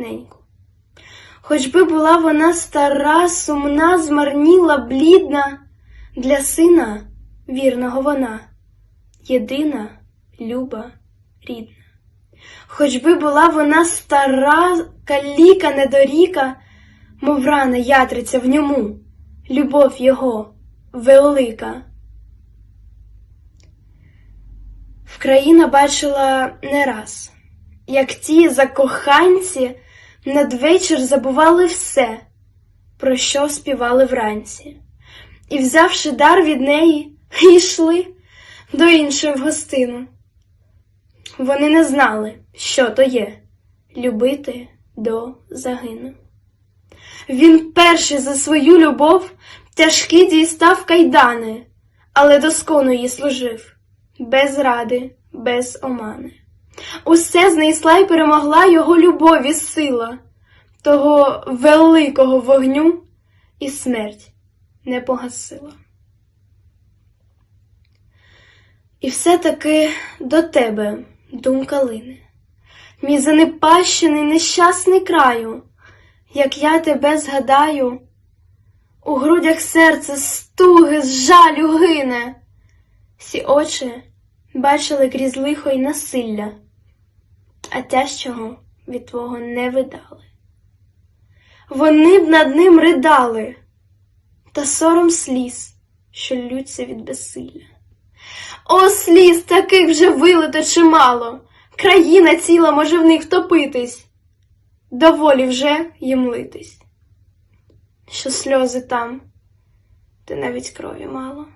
неньку. Хоч би була вона стара, сумна, змарніла, блідна, для сина вірного вона, єдина, люба, рідна. Хоч би була вона стара, каліка, недоріка, мов рана ятриця в ньому, любов його велика. Вкраїна бачила не раз, як ті закоханці надвечір забували все, про що співали вранці, і, взявши дар від неї, йшли до іншої в гостину. Вони не знали, що то є любити до загину. Він перший за свою любов тяжкі дістав кайдани, але доскону їй служив, без ради, без омани. Усе знайшла й перемогла його любові сила, того великого вогню і смерть не погасила. І все-таки до тебе думка лине, мій занепащений нещасний краю, як я тебе згадаю, у грудях серце стуги з жалю гине, всі очі бачили крізь лихо й насилля, а тяжчого від твого не видали. Вони б над ним ридали, та сором сліз, що ллються від безсилля. О, сліз таких вже вилито чимало, країна ціла може в них втопитись, доволі вже їм литись, що сльози там, де навіть крові мало.